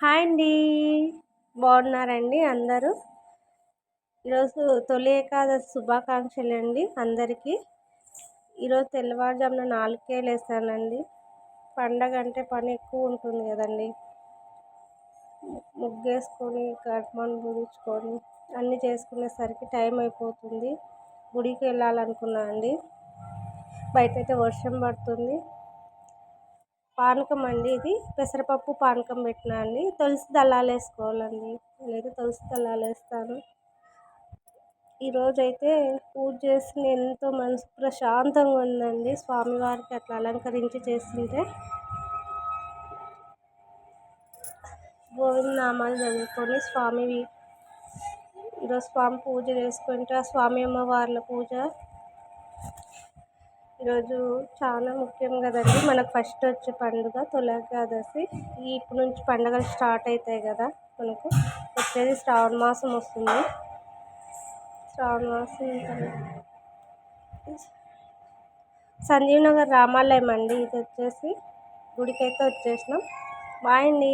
Hi అండి. బాగున్నారండి అందరూ? ఈరోజు తొలి ఏకాదశి శుభాకాంక్షలు అండి అందరికీ. ఈరోజు తెల్లవారుజామున నాలుగుకే లేస్తానండి పండగ అంటే పని ఎక్కువ ఉంటుంది కదండి. ముగ్గేసుకొని కర్మను పూజించుకొని అన్నీ చేసుకునేసరికి టైం అయిపోతుంది. గుడికి వెళ్ళాలనుకున్నా అండి. బయట అయితే వర్షం పడుతుంది. పానకం అండి ఇది. పెసరపప్పు పానకం పెట్టినా అండి. తులసి దళాలు వేసుకోవాలండి. నేనైతే తులసి దళాలు వేస్తాను. ఈరోజు అయితే పూజ చేసి ఎంతో మనసు ప్రశాంతంగా ఉందండి. స్వామివారికి అట్లా అలంకరించి చేస్తుంటే గోవింద నామాలు చదువుకొని స్వామివి ఈరోజు స్వామి పూజ చేసుకుంటే ఆ స్వామి అమ్మవార్ల పూజ ఈరోజు చాలా ముఖ్యం కదండి. మనకు ఫస్ట్ వచ్చే పండుగ తులకాదశి. ఇప్పటి నుంచి పండుగలు స్టార్ట్ అవుతాయి కదా మనకు. వచ్చేది శ్రావణ మాసం వస్తుంది. శ్రావణ మాసం సంజీవ్ నగర్ రామాలయం అండి. ఇది వచ్చేసి గుడికైతే వచ్చేసినాం. బాయ్ అండి.